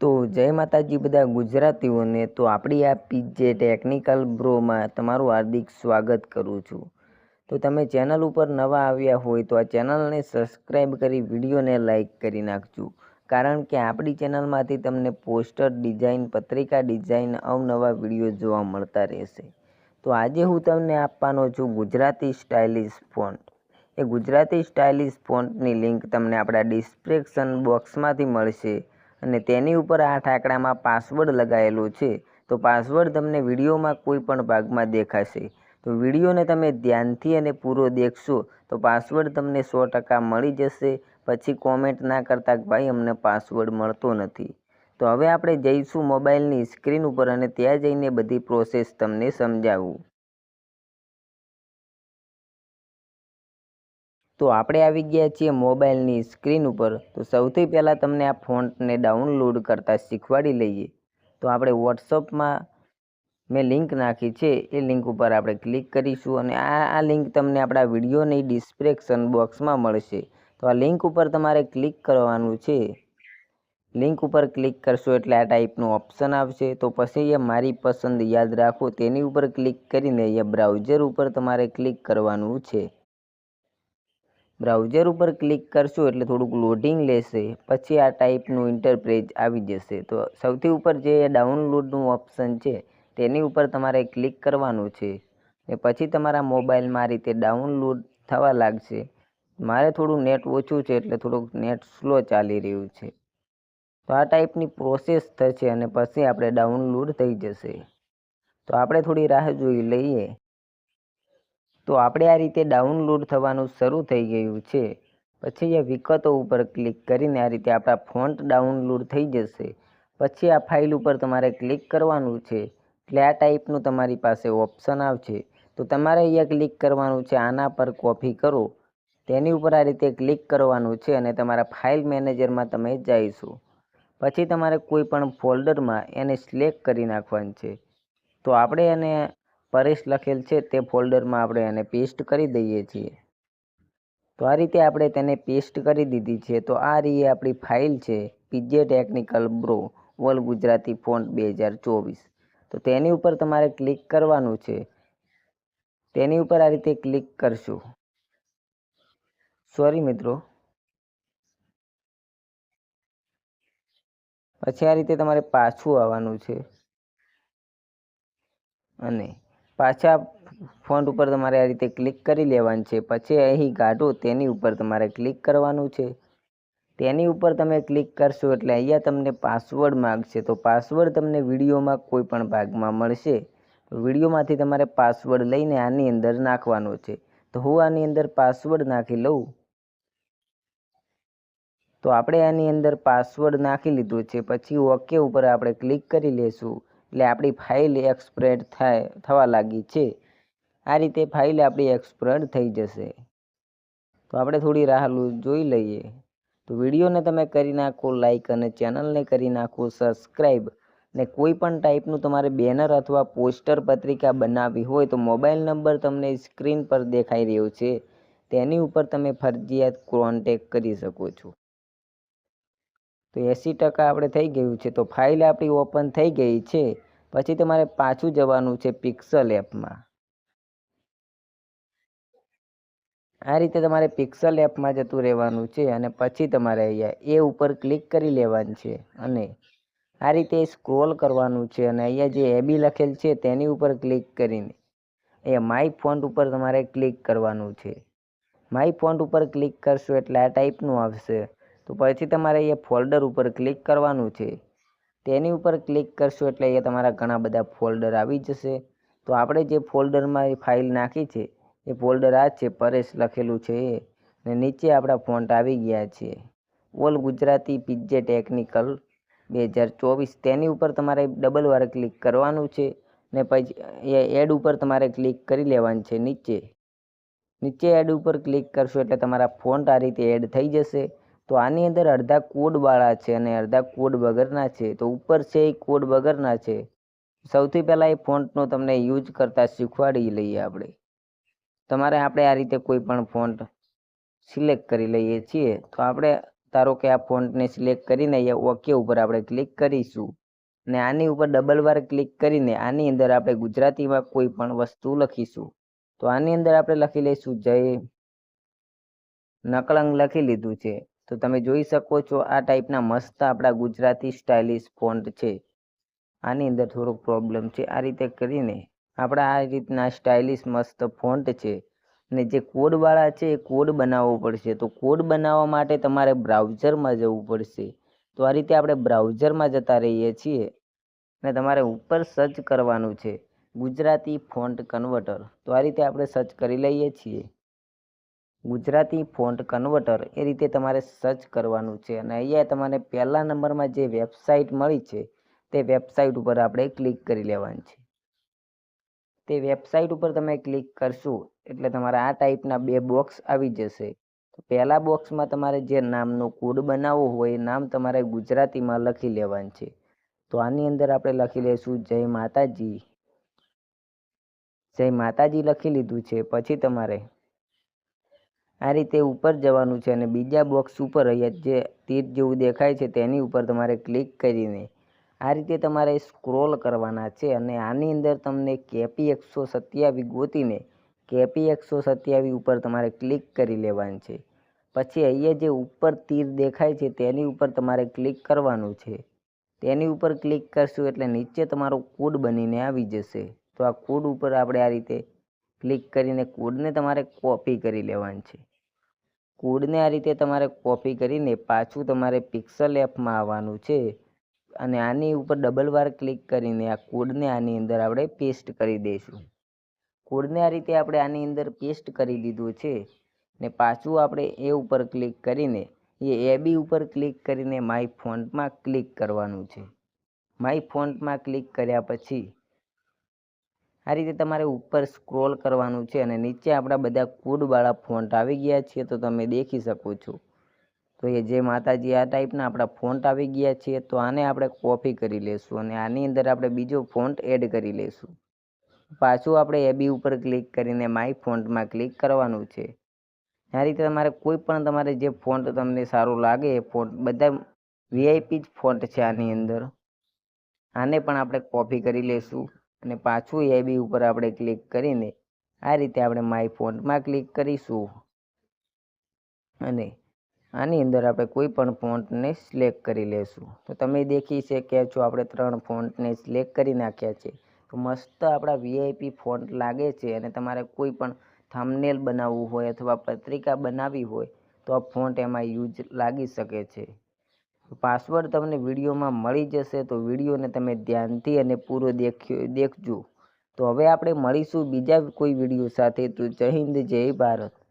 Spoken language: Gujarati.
તો જય માતાજી બધા ગુજરાતીઓને, તો આપણી આ પીજે ટેકનિકલ બ્રોમાં તમારું હાર્દિક સ્વાગત કરું છું. તો તમે ચેનલ ઉપર નવા આવ્યા હોય તો આ ચેનલને સબસ્ક્રાઈબ કરી, વિડીયોને લાઇક કરી નાખજો. કારણ કે આપણી ચેનલમાંથી તમને પોસ્ટર ડિઝાઇન, પત્રિકા ડિઝાઇન, અવનવા વીડિયો જોવા મળતા રહેશે. તો આજે હું તમને આપવાનો છું ગુજરાતી સ્ટાઇલિશ ફોન્ટ. એ ગુજરાતી સ્ટાઇલિશ ફોન્ટની લિંક તમને આપણા ડિસ્ક્રિપ્શન બોક્સમાંથી મળશે. અને તેની ઉપર આઠ આંકડામાં પાસવર્ડ લગાવેલો છે, તો પાસવર્ડ તમને વિડીયોમાં કોઈ પણ ભાગમાં દેખાશે. તો વિડીયોને તમે ધ્યાનથી અને પૂરો દેખશો, તો પાસવર્ડ તમને સો ટકા મળી જશે. પછી કોમેન્ટ ના કરતા ભાઈ, અમને પાસવર્ડ મળતો નથી. તો હવે આપણે જઈશું મોબાઈલની સ્ક્રીન ઉપર અને ત્યાં જઈને બધી પ્રોસેસ તમને સમજાવું. તો આપણે આવી ગયા છીએ મોબાઈલની સ્ક્રીન ઉપર. તો સૌથી પહેલાં તમને આ ફોન્ટને ડાઉનલોડ કરતાં શીખવાડી લઈએ. તો આપણે વોટ્સઅપમાં મેં લિંક નાખી છે. એ લિંક ઉપર આપણે ક્લિક કરીશું અને આ આ લિંક તમને આપણા વિડીયોની ડિસ્ક્રિપ્શન બોક્સમાં મળશે. તો આ લિંક ઉપર તમારે ક્લિક કરવાનું છે. લિંક ઉપર ક્લિક કરશો એટલે આ ટાઈપનું ઓપ્શન આવશે. તો પછી અહીંયા મારી પસંદ યાદ રાખો. તેની ઉપર ક્લિક કરીને અહીંયા બ્રાઉઝર ઉપર તમારે ક્લિક કરવાનું છે. બ્રાઉઝર ઉપર ક્લિક કરશો એટલે થોડુંક લોડિંગ લેશે, પછી આ ટાઈપનું ઇન્ટરપ્રેજ આવી જશે. તો સૌથી ઉપર જે ડાઉનલોડનું ઓપ્શન છે, તેની ઉપર તમારે ક્લિક કરવાનું છે. ને પછી તમારા મોબાઈલમાં આ રીતે ડાઉનલોડ થવા લાગશે. મારે થોડું નેટ ઓછું છે એટલે થોડુંક નેટ સ્લો ચાલી રહ્યું છે. તો આ ટાઈપની પ્રોસેસ થશે અને પછી આપણે ડાઉનલોડ થઈ જશે. તો આપણે થોડી રાહ જોઈ લઈએ. તો આપણે આ રીતે ડાઉનલોડ થવાનું શરૂ થઈ ગયું છે. પછી એ વિગતો ઉપર ક્લિક કરીને આ રીતે આપણા ફોન્ટ ડાઉનલોડ થઈ જશે. પછી આ ફાઇલ ઉપર તમારે ક્લિક કરવાનું છે. એટલે આ ટાઈપનું તમારી પાસે ઓપ્શન આવશે. તો તમારે અહીંયા ક્લિક કરવાનું છે, આના પર કોપી કરો. તેની ઉપર આ રીતે ક્લિક કરવાનું છે અને તમારા ફાઇલ મેનેજરમાં તમે જઈશું. પછી તમારે કોઈ પણ ફોલ્ડરમાં એને સિલેક્ટ કરી નાખવાનું છે. તો આપણે એને પરેશ લખેલ છે તે ફોલ્ડરમાં આપણે એને પેસ્ટ કરી દઈએ છીએ. તો આ રીતે આપણે તેને પેસ્ટ કરી દીધી છે. તો આ રહી આપણી ફાઇલ છે PJ technical bro world Gujarati font બે હજાર ચોવીસ. તો તેની ઉપર તમારે ક્લિક કરવાનું છે. તેની ઉપર આ રીતે ક્લિક કરશો. સોરી મિત્રો. પછી આ રીતે તમારે પાછું આવવાનું છે. અને પાછા ફોન્ટ ઉપર તમારે આ રીતે ક્લિક કરી લેવાનું છે. પછી અહીં ગાઢો તેની ઉપર તમારે ક્લિક કરવાનું છે. તેની ઉપર તમે ક્લિક કરશો એટલે અહીંયા તમને પાસવર્ડ માગશે. તો પાસવર્ડ તમને વિડીયોમાં કોઈ પણ ભાગમાં મળશે. વિડીયોમાંથી તમારે પાસવર્ડ લઈને આની અંદર નાખવાનો છે. તો હું આની અંદર પાસવર્ડ નાખી લઉં. તો આપણે આની અંદર પાસવર્ડ નાખી લીધો છે. પછી ઓકે ઉપર આપણે ક્લિક કરી લેશું. એટલે આપણી ફાઇલ એક્સપ્રેડ થાય, થવા લાગી છે. આ રીતે ફાઇલ આપણી એક્સપ્રેડ થઈ જશે. તો આપણે થોડી રાહ જોઈ લઈએ. તો વિડીયોને તમે કરી નાખો લાઈક અને ચેનલને કરી નાખો સબસ્ક્રાઈબ ને કોઈ પણ ટાઈપનું તમારે બેનર અથવા પોસ્ટર પત્રિકા બનાવવી હોય તો મોબાઈલ નંબર તમને સ્ક્રીન પર દેખાઈ રહ્યો છે. તેની ઉપર તમે ફરજિયાત કોન્ટેક કરી શકો છો. તો એંસી ટકા આપણે થઈ ગયું છે. તો ફાઇલ આપણી ઓપન થઈ ગઈ છે. પછી તમારે પાછું જવાનું છે પિક્સલ એપમાં. આ રીતે તમારે પિક્સલ એપમાં જતું રહેવાનું છે અને પછી તમારે અહીંયા એ ઉપર ક્લિક કરી લેવાનું છે અને આ રીતે સ્ક્રોલ કરવાનું છે અને અહીંયા જે એબી લખેલ છે તેની ઉપર ક્લિક કરીને એ માય ફોન્ટ ઉપર તમારે ક્લિક કરવાનું છે. માય ફોન્ટ ઉપર ક્લિક કરશો એટલે આ ટાઈપનું આવશે. તો પછી તમારે એ ફોલ્ડર ઉપર ક્લિક કરવાનું છે. તેની ઉપર ક્લિક કરશો એટલે એ તમારા ઘણા બધા ફોલ્ડર આવી જશે. તો આપણે જે ફોલ્ડરમાં એ ફાઇલ નાખી છે, એ ફોલ્ડર આ છે, પરેશ લખેલું છે એ. ને નીચે આપણા ફોન્ટ આવી ગયા છે. ઓલ ગુજરાતી પીજે ટેકનિકલ બે હજાર ચોવીસ તેની ઉપર તમારે ડબલ વાર ક્લિક કરવાનું છે ને પછી એ એડ ઉપર તમારે ક્લિક કરી લેવાનું છે નીચે. નીચે એડ ઉપર ક્લિક કરશો એટલે તમારા ફોન્ટ આ રીતે એડ થઈ જશે. તો આની અંદર અડધા કોડવાળા છે અને અડધા કોડ વગરના છે. તો ઉપર છે એ કોડ વગરના છે. સૌથી પહેલાં એ ફોન્ટનો તમને યુઝ કરતાં શીખવાડી લઈએ આપણે. તમારે આપણે આ રીતે કોઈ પણ ફોન્ટ સિલેક્ટ કરી લઈએ છીએ. તો આપણે ધારો કે આ ફોન્ટને સિલેક્ટ કરીને અહીંયા ઓકે ઉપર આપણે ક્લિક કરીશું. ને આની ઉપર ડબલ વાર ક્લિક કરીને આની અંદર આપણે ગુજરાતીમાં કોઈ પણ વસ્તુ લખીશું. તો આની અંદર આપણે લખી લઈશું જય. નકળંગ લખી લીધું છે. તો તમે જોઈ શકો છો આ ટાઈપના મસ્ત આપણા ગુજરાતી સ્ટાઇલિશ ફોન્ટ છે. આની અંદર થોડોક પ્રોબ્લેમ છે. આ રીતે કરીને આપણા આ રીતના સ્ટાઇલિશ મસ્ત ફોન્ટ છે. અને જે કોડવાળા છે એ કોડ બનાવવો પડશે. તો કોડ બનાવવા માટે તમારે બ્રાઉઝરમાં જવું પડશે. તો આ રીતે આપણે બ્રાઉઝરમાં જતા રહીએ છીએ. અને તમારે ઉપર સર્ચ કરવાનું છે ગુજરાતી ફોન્ટ કન્વર્ટર. તો આ રીતે આપણે સર્ચ કરી લઈએ છીએ. ગુજરાતી ફોન્ટ કન્વર્ટર એ રીતે તમારે સર્ચ કરવાનું છે અને અહીંયા તમારે પહેલા નંબરમાં જે વેબસાઇટ મળી છે, તે વેબસાઇટ ઉપર આપણે ક્લિક કરી લેવાની છે. તે વેબસાઇટ ઉપર તમે ક્લિક કરશો એટલે તમારા આ ટાઈપના બે બોક્સ આવી જશે. પહેલા બોક્સમાં તમારે જે નામનો કોડ બનાવવો હોય એ નામ તમારે ગુજરાતીમાં લખી લેવાનું છે. તો આની અંદર આપણે લખી લઈશું જય માતાજી. જય માતાજી લખી લીધું છે. પછી તમારે આ રીતે ઉપર જવાનું છે અને બીજા બોક્સ ઉપર અહીંયા જે તીર જેવું દેખાય છે તેની ઉપર તમારે ક્લિક કરીને આ રીતે તમારે સ્ક્રોલ કરવાના છે અને આની અંદર તમને કેપી એકસો સત્યાવી ગોતીને કેપી એકસો સત્યાવીસ ઉપર તમારે ક્લિક કરી લેવાનું છે. પછી અહીંયા જે ઉપર તીર દેખાય છે તેની ઉપર તમારે ક્લિક કરવાનું છે. તેની ઉપર ક્લિક કરશું એટલે નીચે તમારો કોડ બનીને આવી જશે. તો આ કોડ ઉપર આપણે આ રીતે ક્લિક કરીને કોડને તમારે કોપી કરી લેવાનું છે. કોડને આ રીતે તમારે કોપી કરીને પાછું તમારે પિક્સલ એપમાં આવવાનું છે અને આની ઉપર ડબલ વાર ક્લિક કરીને આ કોડને આની અંદર આપણે પેસ્ટ કરી દઈશું. કોડને આ રીતે આપણે આની અંદર પેસ્ટ કરી દીધું છે ને પાછું આપણે એ ઉપર ક્લિક કરીને, એ એ બી ઉપર ક્લિક કરીને માય ફોન્ટમાં ક્લિક કરવાનું છે. માય ફોન્ટમાં ક્લિક કર્યા પછી આ રીતે તમારે ઉપર સ્ક્રોલ કરવાનું છે અને નીચે આપણા બધા કુડવાળા ફોન્ટ આવી ગયા છે, તો તમે દેખી શકો છો. તો એ જે માતાજી આ ટાઈપના આપણા ફોન્ટ આવી ગયા છે, તો આને આપણે કોપી કરી લેશું અને આની અંદર આપણે બીજો ફોન્ટ એડ કરી લેશું. પાછું આપણે એ બી ઉપર ક્લિક કરીને માય ફોન્ટમાં ક્લિક કરવાનું છે. આ રીતે તમારે કોઈ પણ તમારે જે ફોન્ટ તમને સારું લાગે, એ ફોન્ટ બધા વીઆઈપી જ ફોન્ટ છે આની અંદર. આને પણ આપણે કોપી કરી લેશું. અને પાછું એ બી ઉપર આપણે ક્લિક કરીને આ રીતે આપણે માય ફોન્ટમાં ક્લિક કરીશું. અને આની અંદર આપણે કોઈ પણ ફોન્ટને સિલેક્ટ કરી લેશું. તો તમે દેખી શકે છો આપણે ત્રણ ફોન્ટને સિલેક્ટ કરી નાખ્યા છે. તો મસ્ત આપણા વીઆઈપી ફોન્ટ લાગે છે અને તમારે કોઈ પણ થંબનેલ બનાવવું હોય અથવા પત્રિકા બનાવવી હોય તો આ ફોન્ટ એમાં યુઝ લાગી શકે છે. પાસવર્ડ તમને વિડીયોમાં મળી જશે, તો વિડીયોને તમે ધ્યાનથી અને પૂરો દેખ્યો, દેખજો. તો હવે આપણે મળીશું બીજા કોઈ વીડિયો સાથે. તો જય હિન્દ, જય ભારત.